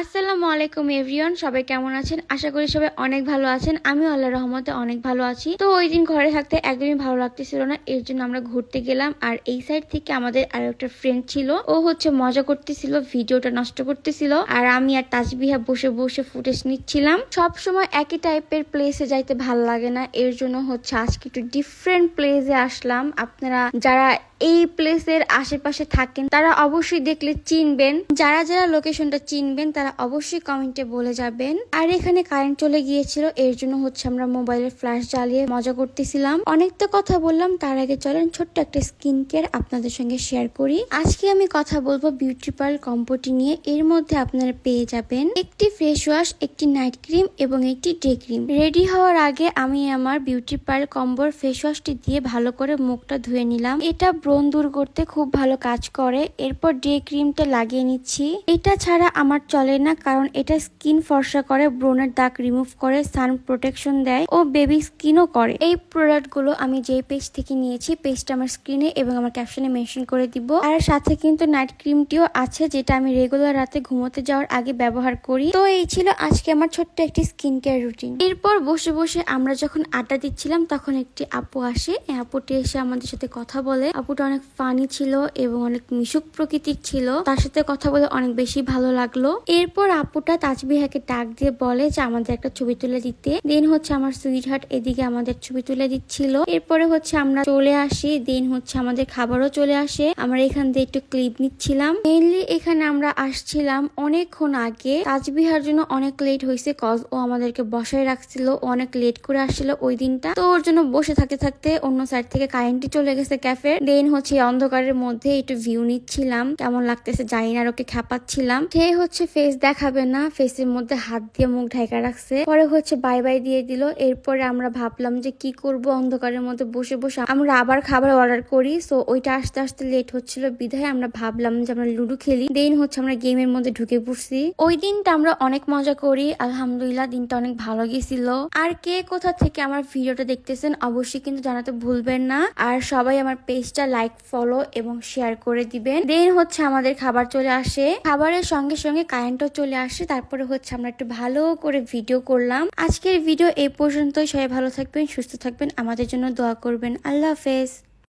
আসসালামু আলাইকুম এভরিওয়ান, সবাই কেমন আছেন? আশা করি সবাই অনেক ভালো আছেন। আমিও আল্লাহ রহমতে অনেক ভালো আছি। তো ওই দিন ঘরে থাকতে একদমই ভালো লাগতেছিল না, এর জন্য আমরা ঘুরতে গেলাম। আর এই সাইড থেকে আমাদের আরও একটা ফ্রেন্ড ছিল। ও হচ্ছে মজা করতেছিল, ভিডিওটা নষ্ট করতেছিল। আর আমি আর তাজবিহা বসে বসে ফুটেজ নিচ্ছিলাম। সব সময় একই টাইপের প্লেসে যাইতে ভালো লাগে না। এর জন্য হচ্ছে আজকে একটু ডিফারেন্ট প্লেসে আসলাম। আপনারা যারা এই প্লেসের আশেপাশে থাকেন, তারা অবশ্যই দেখলে চিনবেন। যারা যারা লোকেশনটা চিনবেন, তারা অবশ্যই কমেন্টে বলে যাবেন। আর এখানে কারেন্ট চলে গিয়েছিল, এর জন্য হচ্ছে আমরা মোবাইলের ফ্ল্যাশ জ্বালিয়ে মজা করতেছিলাম। অনেক তো কথা বললাম, তার আগে চলেন ছোট্ট একটা স্কিন কেয়ার আপনাদের সঙ্গে শেয়ার করি। আজকে আমি কথা বলব বিউটি পার্ল কম্পোটি নিয়ে, এর মধ্যে আপনারা পেয়ে যাবেন একটি ফেস ওয়াশ একটি নাইট ক্রিম এবং একটি ডে ক্রিম রেডি হওয়ার আগে আমি আমার বিউটি পার্ল কম্বোর ফেস ওয়াশটি দিয়ে ভালো করে মুখটা ধুয়ে নিলাম। এটা ব্রণ দূর করতে খুব ভালো কাজ করে। এরপর ডে ক্রিমটা লাগিয়ে নিচ্ছি। এটা ছাড়া আমার চলে না, কারণ এটা স্কিন ফর্সা করে, ব্রণের দাগ রিমুভ করে সান প্রোটেকশন দেয় ও বেবি স্কিনও করে। এই প্রোডাক্টগুলো আমি যে পেজ থেকে নিয়েছি পেজটা আমার স্ক্রিনে এবং আমার ক্যাপশনে মেনশন করে দিব। আর সাথে কিন্তু নাইট ক্রিমটিও আছে, যেটা আমি রেগুলার রাতে ঘুমোতে যাওয়ার আগে ব্যবহার করি। তো এই ছিল আজকে আমার ছোট্ট একটি স্কিন কেয়ার রুটিন এরপর বসে বসে আমরা যখন আড্ডা দিচ্ছিলাম, তখন একটি আপু আসে। আপুটি এসে আমাদের সাথে কথা বলে। আপুটা অনেক ফানি ছিল এবং অনেক মিশুক প্রকৃতির ছিল। তার সাথে কথা বলে অনেক বেশি ভালো লাগল। এরপর আপুটা তাজবিহাকে ডাক দিয়ে বলে যে, আমাদের একটা ছবি তুলে দিতে। দেন হচ্ছে আমার সুইট হার্ট এদিকে আমাদের ছবি তুলে দিচ্ছিল। এরপরে হচ্ছে আমরা চলে আসি। দেন হচ্ছে আমাদের খাবারও চলে আসে। আমরা এখান দিয়ে একটু ক্লিপ নিচ্ছিলাম। মেইনলি এখানে আমরা আসছিলাম অনেকক্ষণ আগে। তাজবিহার জন্য অনেক লেট হয়েছে। কজ ও আমাদেরকে বসায় রাখছিল। অনেক লেট করে আসছিল ওই দিনটা। তো ওর জন্য বসে থাকতে থাকতে অন্য সাইড থেকে কারেন্টই চলে গেছে ক্যাফে দেন হচ্ছে অন্ধকারের মধ্যে একটু ভিউ নিচ্ছিলাম। কেমন লাগতেছে জানি না ওকে খ্যাপাচ্ছিলাম সে হচ্ছে ফেস দেখাবে না ফেসের মধ্যে হাত দিয়ে মুখ ঢাকা রাখছে। পরে হচ্ছে বাই বাই দিয়ে দিল। এরপরে আমরা ভাবলাম যে কি করব, অন্ধকারের মধ্যে বসে বসে আমরা আবার খাবার অর্ডার করি। সো ওইটা আসতে আসতে লেট হচ্ছিল বিধায় আমরা ভাবলাম যে আমরা লুডো খেলি। দেন হচ্ছে আমরা গেমের মধ্যে ঢুকে পড়ছি। ওই দিনটা আমরা অনেক মজা করি। আলহামদুলিল্লাহ, দিনটা অনেক ভালো গেছিল। আর কে কোথা থেকে আমার ভিডিওটা দেখতেছেন অবশ্যই কিন্তু জানাতে ভুলবেন না। আর সবাই আমার পেজটা লাইক ফলো এবং শেয়ার করে দিবেন। দেন হচ্ছে আমাদের খাবার চলে আসে। খাবারের সঙ্গে সঙ্গে কারেন্টও চলে আসে, তারপরে হচ্ছে আমরা একটু ভালো করে ভিডিও করলাম। আজকের ভিডিও এই পর্যন্তই। সবাই ভালো থাকবেন, সুস্থ থাকবেন। আমাদের জন্য দোয়া করবেন। আল্লাহ হাফেজ।